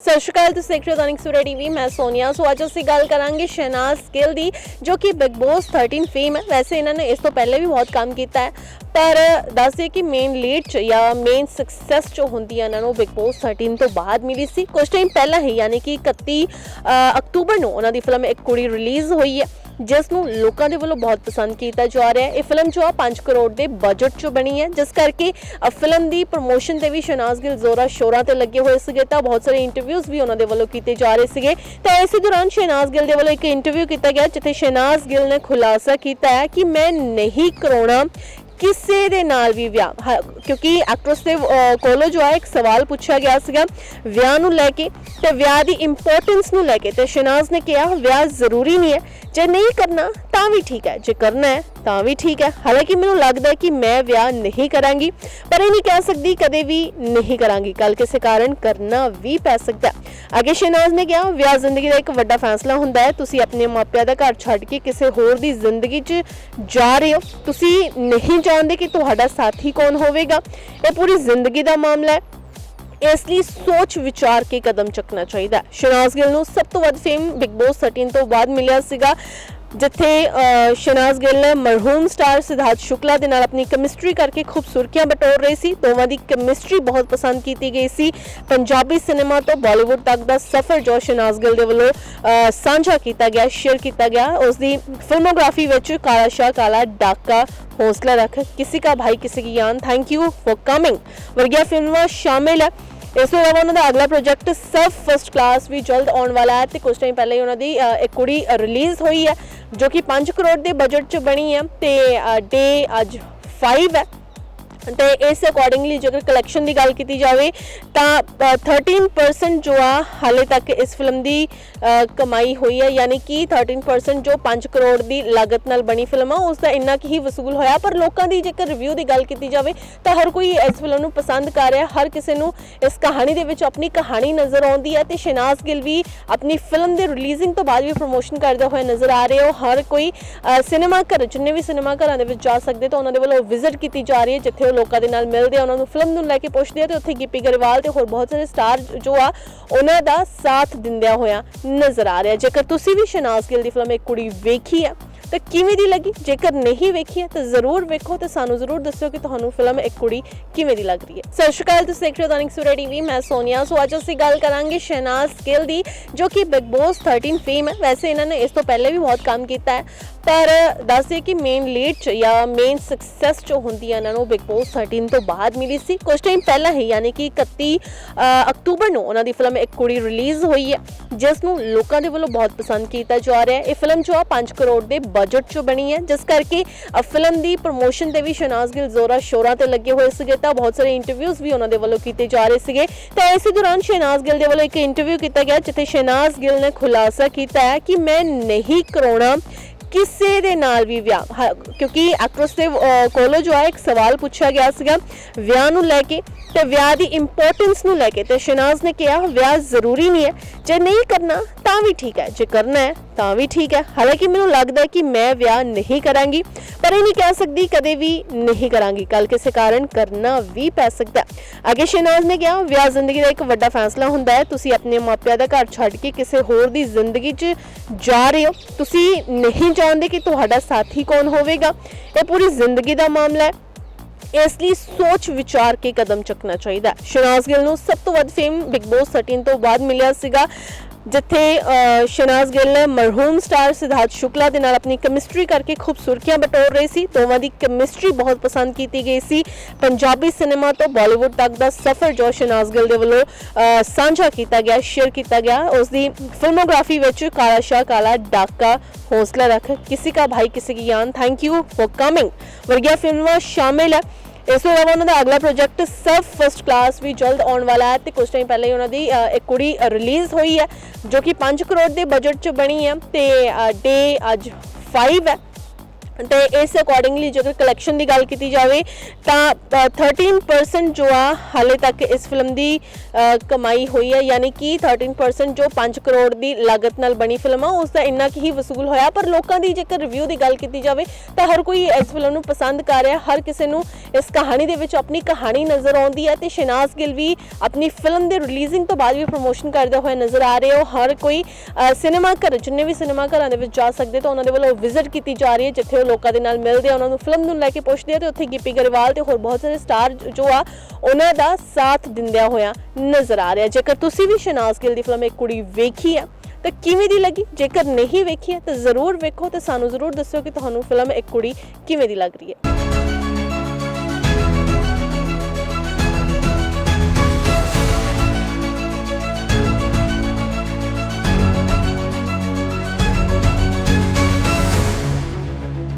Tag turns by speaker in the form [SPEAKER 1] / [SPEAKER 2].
[SPEAKER 1] ਸਤਿ ਸ਼੍ਰੀ ਅਕਾਲ, ਤੁਸੀਂ ਦੇਖ ਰਹੇ ਹੋ ਦੈਨਿਕ ਸੂਰਜ ਟੀਵੀ, ਮੈਂ ਸੋਨੀਆ। ਸੋ ਅੱਜ ਅਸੀਂ ਗੱਲ ਕਰਾਂਗੇ ਸ਼ਹਿਨਾਜ਼ ਗਿੱਲ ਦੀ, ਜੋ ਕਿ ਬਿਗ ਬੌਸ 13 ਫੇਮ ਹੈ। ਵੈਸੇ ਇਹਨਾਂ ਨੇ ਇਸ ਤੋਂ ਪਹਿਲੇ ਵੀ ਬਹੁਤ ਕੰਮ ਕੀਤਾ ਹੈ, ਪਰ ਦੱਸਦੇ ਕਿ ਮੇਨ ਲੀਡ ਚ ਜਾਂ ਮੇਨ ਸਕਸੈਸ ਜੋ ਹੁੰਦੀ ਹੈ ਇਹਨਾਂ ਨੂੰ ਬਿਗ ਬੌਸ 13 ਤੋਂ ਬਾਅਦ ਮਿਲੀ ਸੀ। ਕੁਝ ਟਾਈਮ ਪਹਿਲਾਂ ਹੀ, ਯਾਨੀ ਕਿ 31 ਅਕਤੂਬਰ ਨੂੰ ਉਹਨਾਂ ਦੀ ਫਿਲਮ ਇੱਕ ਕੁੜੀ ਰਿਲੀਜ਼ ਹੋਈ ਹੈ। ਜਿਸ ਨੂੰ ਲੋਕਾਂ ਦੇ ਵੱਲੋਂ ਬਹੁਤ ਪਸੰਦ ਕੀਤਾ ਜਾ ਰਿਹਾ ਹੈ। ਇਹ ਫਿਲਮ ਜੋ ਆ 5 ਕਰੋੜ ਦੇ ਬਜਟ 'ਚ ਬਣੀ ਹੈ। ਜਿਸ ਕਰਕੇ ਫਿਲਮ ਦੀ ਪ੍ਰੋਮੋਸ਼ਨ ਤੇ ਵੀ ਸ਼ਨਾਜ਼ ਗਿੱਲ ਜ਼ੋਰਾ ਸ਼ੋਰਾਂ ਤੇ ਲੱਗੇ ਹੋਏ ਸੀਗੇ ਤਾਂ ਬਹੁਤ ਸਾਰੇ ਇੰਟਰਵਿਊਜ਼ ਵੀ ਉਹਨਾਂ ਦੇ ਵੱਲੋਂ ਕੀਤੇ ਜਾ ਰਹੇ ਸੀਗੇ। ਤਾਂ ਇਸੇ ਦੌਰਾਨ ਸ਼ਨਾਜ਼ ਗਿੱਲ ਦੇ ਵੱਲੋਂ ਇੱਕ ਇੰਟਰਵਿਊ ਕੀਤਾ ਗਿਆ, ਜਿੱਥੇ ਸ਼ਨਾਜ਼ ਗਿੱਲ ਨੇ ਖੁਲਾਸਾ ਕੀਤਾ ਹੈ ਕਿ ਮੈਂ ਨਹੀਂ ਕਰਾਉਣਾ। ਕਿਸੇ ਦੇ ਨਾਲ ਵੀ ਵਿਆਹ ਹ ਕਿਉਂਕਿ ਐਕਟਰਸ ਦੇ ਅਹ, ਕੋਲੋਂ ਜੋ ਹੈ ਇੱਕ ਸਵਾਲ ਪੁੱਛਿਆ ਗਿਆ ਸੀਗਾ ਵਿਆਹ ਨੂੰ ਲੈ ਕੇ ਤੇ ਵਿਆਹ ਦੀ ਇੰਪੋਰਟੈਂਸ ਨੂੰ ਲੈ ਕੇ ਤੇ ਸ਼ਨਾਜ਼ ਨੇ ਕਿਹਾ ਵਿਆਹ ਜ਼ਰੂਰੀ ਨਹੀਂ ਹੈ ਜੇ ਨਹੀਂ ਕਰਨਾ ਤਾਂ ਵੀ ਠੀਕ ਹੈ ਜੇ ਕਰਨਾ ਹੈ ਤਾਂ ਵੀ ਠੀਕ ਹੈ। ਹਾਲਾਂਕਿ ਮੈਨੂੰ ਲੱਗਦਾ ਹੈ ਕਿ ਮੈਂ ਵਿਆਹ ਨਹੀਂ ਕਰਾਂਗੀ, ਪਰ ਇਹ ਨਹੀਂ ਕਹਿ ਸਕਦੀ ਕਦੇ ਵੀ ਨਹੀਂ ਕਰਾਂਗੀ। ਕੱਲ ਕਿਸੇ ਕਾਰਨ ਕਰਨਾ ਵੀ ਪੈ ਸਕਦਾ ਹੈ। ਅੱਗੇ ਸ਼ਨਾਜ਼ ਨੇ ਕਿਹਾ, ਵਿਆਹ ਜ਼ਿੰਦਗੀ ਦਾ ਇੱਕ ਵੱਡਾ ਫੈਸਲਾ ਹੁੰਦਾ ਹੈ। ਤੁਸੀਂ ਆਪਣੇ ਮਾਪਿਆਂ ਦਾ ਘਰ ਛੱਡ ਕੇ ਕਿਸੇ ਹੋਰ ਦੀ ਜ਼ਿੰਦਗੀ 'ਚ ਜਾ ਰਹੇ ਹੋ। ਤੁਸੀਂ ਨਹੀਂ ਜਾਣਦੇ ਕਿ ਤੁਹਾਡਾ ਸਾਥੀ ਕੌਣ ਹੋਵੇਗਾ। ਇਹ ਪੂਰੀ ਜ਼ਿੰਦਗੀ ਦਾ ਮਾਮਲਾ ਹੈ। ਇਸ ਲਈ ਸੋਚ ਵਿਚਾਰ ਕੇ ਕਦਮ ਚੱਕਣਾ ਚਾਹੀਦਾ ਹੈ। ਸ਼ਨਾਜ਼ ਗਿੱਲ ਨੂੰ ਸਭ ਤੋਂ ਵੱਧ ਫੇਮ ਬਿਗ ਬੌਸ 13 ਤੋਂ ਬਾਅਦ ਮਿਲਿਆ ਸੀਗਾ। ਜਿੱਥੇ ਸ਼ਨਾਜ਼ ਗਿੱਲ, ਮਰਹੂਮ ਸਟਾਰ ਸਿਧਾਰਥ ਸ਼ੁਕਲਾ ਦੇ ਨਾਲ ਆਪਣੀ ਕੈਮਿਸਟਰੀ ਕਰਕੇ ਖੂਬਸੂਰਤੀਆਂ ਬਟੋਰ ਰਹੀ ਸੀ। ਦੋਵਾਂ ਦੀ ਕੈਮਿਸਟਰੀ ਬਹੁਤ ਪਸੰਦ ਕੀਤੀ ਗਈ ਸੀ। ਪੰਜਾਬੀ ਸਿਨੇਮਾ ਤੋਂ ਬਾਲੀਵੁੱਡ ਤੱਕ ਦਾ ਸਫ਼ਰ ਜੋ ਸ਼ਨਾਜ਼ ਗਿੱਲ ਦੇ ਵੱਲੋਂ ਸਾਂਝਾ ਕੀਤਾ ਗਿਆ ਸ਼ੇਅਰ ਕੀਤਾ ਗਿਆ ਉਸ ਦੀ ਫਿਲਮੋਗ੍ਰਾਫੀ ਵਿੱਚ ਕਾਲਾ ਸ਼ਾ ਕਾਲਾ ਡਾਕਾ ਹੌਸਲਾ ਰੱਖ। ਕਿਸੇ ਦਾ ਭਾਈ, ਕਿਸੇ ਦੀ ਯਾਨ ਥੈਂਕ ਯੂ ਫॉर ਕਮਿੰਗ ਵਰਗਿਆ ਫਿਲਮਾਂ ਸ਼ਾਮਿਲ ਹੈ। ਇਸ ਤੋਂ ਇਲਾਵਾ ਉਹਨਾਂ ਦਾ ਅਗਲਾ ਪ੍ਰੋਜੈਕਟ ਸਬ ਫਰਸਟ ਕਲਾਸ ਵੀ ਜਲਦ ਆਉਣ ਵਾਲਾ ਹੈ ਤੇ ਕੁਝ ਟਾਈਮ ਪਹਿਲਾਂ ਹੀ ਉਹਨਾਂ ਦੀ ਇੱਕ ਕੁੜੀ ਰਿਲੀਜ਼ ਹੋਈ ਹੈ। ਜੋ ਕਿ 5 ਕਰੋੜ ਦੇ ਬਜਟ 'ਚ ਬਣੀ ਹੈ ਤੇ ਡੇ ਅੱਜ 5 ਹੈ। ਤੇ ਇਸ ਅਕੋਰਡਿੰਗਲੀ ਜੇਕਰ ਕਲੈਕਸ਼ਨ ਦੀ ਗੱਲ ਕੀਤੀ ਜਾਵੇ ਤਾਂ ਅ, 13% ਜੋ ਆ ਹਾਲੇ ਤੱਕ ਇਸ ਫਿਲਮ ਦੀ ਕਮਾਈ ਹੋਈ ਹੈ। ਯਾਨੀ ਕਿ 13% ਜੋ 5 ਕਰੋੜ ਦੀ ਲਾਗਤ ਨਾਲ ਬਣੀ ਫਿਲਮ ਆ ਉਸ ਦਾ ਇੰਨਾ ਕੁ ਹੀ ਵਸੂਲ ਹੋਇਆ। ਪਰ ਲੋਕਾਂ ਦੀ ਜੇਕਰ ਰਿਵਿਊ ਦੀ ਗੱਲ ਕੀਤੀ ਜਾਵੇ ਤਾਂ ਹਰ ਕੋਈ ਇਸ ਫਿਲਮ ਨੂੰ ਪਸੰਦ ਕਰ ਰਿਹਾ। ਹਰ ਕਿਸੇ ਨੂੰ ਇਸ ਕਹਾਣੀ ਦੇ ਵਿੱਚ ਆਪਣੀ ਕਹਾਣੀ ਨਜ਼ਰ ਆਉਂਦੀ ਹੈ ਤੇ ਸ਼ਨਾਜ਼ ਗਿੱਲ ਵੀ ਆਪਣੀ ਫਿਲਮ ਦੇ ਰਿਲੀਜ਼ਿੰਗ ਤੋਂ ਬਾਅਦ ਵੀ ਪ੍ਰੋਮੋਸ਼ਨ ਕਰਦੇ ਹੋਏ ਨਜ਼ਰ ਆ ਰਹੇ। ਹੋ ਹਰ ਕੋਈ ਸਿਨੇਮਾ ਘਰ ਜਿੰਨੇ ਵੀ ਸਿਨੇਮਾ ਘਰਾਂ ਦੇ ਵਿੱਚ ਜਾ ਸਕਦੇ ਤਾਂ ਉਹਨਾਂ ਦੇ ਵੱਲੋਂ ਵਿਜ਼ਿਟ ਕੀਤੀ ਜਾ ਰਹੀ ਹੈ ਜਿੱਥੇ ਉਹ ਲੋਕਾਂ ਦੇ ਨਾਲ ਮਿਲਦੇ ਆ, ਉਹਨਾਂ ਨੂੰ ਫਿਲਮ ਨੂੰ ਲੈ ਕੇ ਪੁੱਛਦੇ ਆ ਤੇ ਉੱਥੇ ਗਿੱਪੀ ਗਰੇਵਾਲ ਤੇ ਹੋਰ ਬਹੁਤ ਸਾਰੇ ਸਟਾਰ ਜੋ ਆ, ਉਹਨਾਂ ਦਾ ਸਾਥ ਦਿੰਦਿਆਂ ਹੋਇਆ ਨਜ਼ਰ ਆ ਰਿਹਾ। ਜੇਕਰ ਤੁਸੀਂ ਵੀ ਸ਼ਨਾਜ਼ ਗਿੱਲ ਦੀ ਫਿਲਮ ਇੱਕ ਕੁੜੀ ਵੇਖੀ ਹੈ ਤਾਂ ਕਿਵੇਂ ਦੀ ਲੱਗੀ? ਜੇਕਰ ਨਹੀਂ ਵੇਖੀ ਹੈ, ਤਾਂ ਜ਼ਰੂਰ ਵੇਖੋ ਤੇ ਸਾਨੂੰ ਜ਼ਰੂਰ ਦੱਸਿਓ ਕਿ ਤੁਹਾਨੂੰ ਫਿਲਮ ਇੱਕ ਕੁੜੀ ਕਿਵੇਂ ਦੀ ਲੱਗ ਰਹੀ ਹੈ। ਸਤਿ ਸ਼੍ਰੀ ਅਕਾਲ, ਤੁਸੀਂ ਦੇਖ ਰਹੇ ਹੋ ਦੈਨਿਕ ਸੂਰਜ ਟੀਵੀ ਮੈਂ ਸੋਨੀਆ। ਸੋ ਅੱਜ ਅਸੀਂ ਗੱਲ ਕਰਾਂਗੇ ਸ਼ਹਿਨਾਜ਼ ਗਿੱਲ ਦੀ, ਜੋ ਕਿ ਬਿਗ ਬੌਸ 13 ਫੇਮ ਹੈ। ਵੈਸੇ ਇਹਨਾਂ ਨੇ ਇਸ ਤੋਂ ਪਹਿਲੇ ਵੀ ਬਹੁਤ ਕੰਮ ਕੀਤਾ ਹੈ, ਪਰ ਦੱਸਦੇ ਕਿ ਮੇਨ ਲੀਡ ਚ ਜਾਂ ਮੇਨ ਸਕਸੈਸ ਜੋ ਹੁੰਦੀ ਹੈ, ਇਹਨਾਂ ਨੂੰ ਬਿਗ ਬੌਸ 13 ਤੋਂ ਬਾਅਦ ਮਿਲੀ ਸੀ। ਕੁਝ ਟਾਈਮ ਪਹਿਲਾਂ ਹੀ, ਯਾਨੀ ਕਿ 31 ਅਕਤੂਬਰ ਨੂੰ ਉਹਨਾਂ ਦੀ ਫਿਲਮ ਇੱਕ ਕੁੜੀ ਰਿਲੀਜ਼ ਹੋਈ ਹੈ ਜਿਸ ਨੂੰ ਲੋਕਾਂ ਦੇ ਵੱਲੋਂ ਬਹੁਤ ਪਸੰਦ ਕੀਤਾ ਜਾ ਰਿਹਾ ਹੈ। ਇਹ ਫਿਲਮ ਜੋ ਆ 5 ਕਰੋੜ ਦੇ ਬਜਟ 'ਚ ਬਣੀ ਹੈ। ਜਿਸ ਕਰਕੇ ਫਿਲਮ ਦੀ ਪ੍ਰੋਮੋਸ਼ਨ ਤੇ ਵੀ ਸ਼ਨਾਜ਼ ਗਿੱਲ ਜ਼ੋਰਾ ਸ਼ੋਰਾਂ ਤੇ ਲੱਗੇ ਹੋਏ ਸੀਗੇ ਤਾਂ ਬਹੁਤ ਸਾਰੇ ਇੰਟਰਵਿਊਜ਼ ਵੀ ਉਹਨਾਂ ਦੇ ਵੱਲੋਂ ਕੀਤੇ ਜਾ ਰਹੇ ਸੀਗੇ। ਤਾਂ ਇਸੇ ਦੌਰਾਨ ਸ਼ਨਾਜ਼ ਗਿੱਲ ਦੇ ਵੱਲੋਂ ਇੱਕ ਇੰਟਰਵਿਊ ਕੀਤਾ ਗਿਆ, ਜਿੱਥੇ ਸ਼ਨਾਜ਼ ਗਿੱਲ ਨੇ ਖੁਲਾਸਾ ਕੀਤਾ ਹੈ ਕਿ ਮੈਂ ਨਹੀਂ ਕਰਾਉਣਾ ਕਿਸੇ ਦੇ ਨਾਲ ਵੀ ਵਿਆਹ। ਕਿਉਂਕਿ ਐਕਟਰਸ ਦੇ ਕੋਲੋਂ ਜੋ ਹੈ ਇੱਕ ਸਵਾਲ ਪੁੱਛਿਆ ਗਿਆ ਸੀਗਾ ਵਿਆਹ ਨੂੰ ਲੈ ਕੇ ਤੇ ਵਿਆਹ ਦੀ ਇੰਪੋਰਟੈਂਸ ਨੂੰ ਲੈ ਕੇ ਤੇ ਸ਼ਨਾਜ਼ ਨੇ ਕਿਹਾ, ਵਿਆਹ ਜ਼ਰੂਰੀ ਨਹੀਂ ਹੈ। ਜੇ ਨਹੀਂ ਕਰਨਾ, ਤਾਂ ਵੀ ਠੀਕ ਹੈ। ਜੇ ਕਰਨਾ ਹੈ, ਤਾਂ ਵੀ ਠੀਕ ਹੈ। ਹਾਲਾਂਕਿ ਮੈਨੂੰ ਲੱਗਦਾ ਹੈ ਕਿ ਮੈਂ ਵਿਆਹ ਨਹੀਂ ਕਰਾਂਗੀ, ਪਰ ਇਹ ਨਹੀਂ ਕਹਿ ਸਕਦੀ ਕਦੇ ਵੀ ਨਹੀਂ ਕਰਾਂਗੀ। ਕੱਲ ਕਿਸੇ ਕਾਰਨ ਕਰਨਾ ਵੀ ਪੈ ਸਕਦਾ ਹੈ। ਅੱਗੇ ਸ਼ਨਾਜ਼ ਨੇ ਕਿਹਾ, ਵਿਆਹ ਜ਼ਿੰਦਗੀ ਦਾ ਇੱਕ ਵੱਡਾ ਫੈਸਲਾ ਹੁੰਦਾ ਹੈ। ਤੁਸੀਂ ਆਪਣੇ ਮਾਪਿਆਂ ਦਾ ਘਰ ਛੱਡ ਕੇ ਕਿਸੇ ਹੋਰ ਦੀ ਜ਼ਿੰਦਗੀ 'ਚ ਜਾ ਰਹੇ ਹੋ। ਤੁਸੀਂ ਨਹੀਂ ਜਾਣਦੇ ਕਿ ਤੁਹਾਡਾ ਸਾਥੀ ਕੌਣ ਹੋਵੇਗਾ। ਇਹ ਪੂਰੀ ਜ਼ਿੰਦਗੀ ਦਾ ਮਾਮਲਾ ਹੈ। ਇਸ ਲਈ ਸੋਚ ਵਿਚਾਰ ਕੇ ਕਦਮ ਚੱਕਣਾ ਚਾਹੀਦਾ ਹੈ। ਸ਼ਨਾਜ਼ ਗਿੱਲ ਨੂੰ ਸਭ ਤੋਂ ਵੱਧ ਫੇਮ ਬਿਗ ਬੌਸ 13 ਤੋਂ ਬਾਅਦ ਮਿਲਿਆ ਸੀਗਾ ਜਿੱਥੇ ਸ਼ਨਾਜ਼ ਗਿੱਲ ਨੇ ਮਰਹੂਮ ਸਟਾਰ ਸਿਧਾਰਥ ਸ਼ੁਕਲਾ ਦੇ ਨਾਲ ਆਪਣੀ ਕੈਮਿਸਟਰੀ ਕਰਕੇ ਖੂਬਸੂਰਕੀਆਂ ਬਟੋਰ ਰਹੀ ਸੀ। ਦੋਵਾਂ ਦੀ ਕੈਮਿਸਟਰੀ ਬਹੁਤ ਪਸੰਦ ਕੀਤੀ ਗਈ ਸੀ। ਪੰਜਾਬੀ ਸਿਨੇਮਾ ਤੋਂ ਬਾਲੀਵੁੱਡ ਤੱਕ ਦਾ ਸਫ਼ਰ ਜੋ ਸ਼ਨਾਜ਼ ਗਿੱਲ ਦੇ ਵੱਲੋਂ ਸਾਂਝਾ ਕੀਤਾ ਗਿਆ ਸ਼ੇਅਰ ਕੀਤਾ ਗਿਆ, ਉਸ ਦੀ ਫਿਲਮੋਗ੍ਰਾਫੀ ਵਿੱਚ ਕਾਲਾ ਸ਼ਾ ਕਾਲਾ ਡਾਕਾ ਹੌਸਲਾ ਰੱਖ। ਕਿਸੇ ਦਾ ਭਾਈ, ਕਿਸੇ ਦੀ ਜਾਨ ਥੈਂਕ ਯੂ ਫॉर ਕਮਿੰਗ ਵਰਗੀਆਂ ਫਿਲਮਾਂ ਸ਼ਾਮਿਲ ਹੈ। ਇਸ ਤੋਂ ਇਲਾਵਾ ਉਹਨਾਂ ਦਾ ਅਗਲਾ ਪ੍ਰੋਜੈਕਟ ਸਬ ਫਸਟ ਕਲਾਸ ਵੀ ਜਲਦ ਆਉਣ ਵਾਲਾ ਹੈ ਤੇ ਕੁਝ ਟਾਈਮ ਪਹਿਲਾਂ ਹੀ ਉਹਨਾਂ ਦੀ ਇੱਕ ਕੁੜੀ ਰਿਲੀਜ਼ ਹੋਈ ਹੈ, ਜੋ ਕਿ 5 ਕਰੋੜ ਦੇ ਬਜਟ 'ਚ ਬਣੀ ਹੈ ਤੇ ਡੇ ਅੱਜ 5 ਹੈ। ਤੇ ਇਸ ਅਕੋਰਡਿੰਗਲੀ ਜੇਕਰ ਕਲੈਕਸ਼ਨ ਦੀ ਗੱਲ ਕੀਤੀ ਜਾਵੇ ਤਾਂ ਅ, 13% ਜੋ ਆ ਹਾਲੇ ਤੱਕ ਇਸ ਫਿਲਮ ਦੀ ਕਮਾਈ ਹੋਈ ਹੈ। ਯਾਨੀ ਕਿ 13% ਜੋ 5 ਕਰੋੜ ਦੀ ਲਾਗਤ ਨਾਲ ਬਣੀ ਫਿਲਮ ਆ ਉਸ ਦਾ ਇੰਨਾ ਕੁ ਹੀ ਵਸੂਲ ਹੋਇਆ। ਪਰ ਲੋਕਾਂ ਦੀ ਜੇਕਰ ਰਿਵਿਊ ਦੀ ਗੱਲ ਕੀਤੀ ਜਾਵੇ ਤਾਂ ਹਰ ਕੋਈ ਇਸ ਫਿਲਮ ਨੂੰ ਪਸੰਦ ਕਰ ਰਿਹਾ। ਹਰ ਕਿਸੇ ਨੂੰ ਇਸ ਕਹਾਣੀ ਦੇ ਵਿੱਚ ਆਪਣੀ ਕਹਾਣੀ ਨਜ਼ਰ ਆਉਂਦੀ ਹੈ ਤੇ ਸ਼ਨਾਜ਼ ਗਿੱਲ ਵੀ ਆਪਣੀ ਫਿਲਮ ਦੇ ਰਿਲੀਜ਼ਿੰਗ ਤੋਂ ਬਾਅਦ ਵੀ ਪ੍ਰੋਮੋਸ਼ਨ ਕਰਦੇ ਹੋਏ ਨਜ਼ਰ ਆ ਰਹੇ। ਹੋ ਹਰ ਕੋਈ ਸਿਨੇਮਾ ਘਰ ਜਿੰਨੇ ਵੀ ਸਿਨੇਮਾ ਘਰਾਂ ਦੇ ਵਿੱਚ ਜਾ ਸਕਦੇ ਤਾਂ ਉਹਨਾਂ ਦੇ ਵੱਲੋਂ ਵਿਜ਼ਿਟ ਕੀਤੀ ਜਾ ਰਹੀ ਹੈ ਜਿੱਥੇ ਉਹ ਲੋਕਾਂ ਦੇ ਨਾਲ ਮਿਲਦੇ ਆ, ਉਹਨਾਂ ਨੂੰ ਫਿਲਮ ਨੂੰ ਲੈ ਕੇ ਪੁੱਛਦੇ ਆ ਤੇ ਉੱਥੇ ਗਿੱਪੀ ਗਰੇਵਾਲ ਤੇ ਹੋਰ ਬਹੁਤ ਸਾਰੇ ਸਟਾਰ ਜੋ ਆ, ਉਹਨਾਂ ਦਾ ਸਾਥ ਦਿੰਦਿਆਂ ਹੋਇਆ ਨਜ਼ਰ ਆ ਰਿਹਾ। ਜੇਕਰ ਤੁਸੀਂ ਵੀ ਸ਼ਨਾਜ਼ ਗਿੱਲ ਦੀ ਫਿਲਮ ਇੱਕ ਕੁੜੀ ਵੇਖੀ ਆ, ਤਾਂ ਕਿਵੇਂ ਦੀ ਲੱਗੀ? ਜੇਕਰ ਨਹੀਂ ਵੇਖੀ ਹੈ ਤਾਂ ਜ਼ਰੂਰ ਵੇਖੋ ਤੇ ਸਾਨੂੰ ਜ਼ਰੂਰ ਦੱਸਿਓ ਕਿ ਤੁਹਾਨੂੰ ਫਿਲਮ ਇੱਕ ਕੁੜੀ ਕਿਵੇਂ ਦੀ ਲੱਗ ਰਹੀ ਹੈ।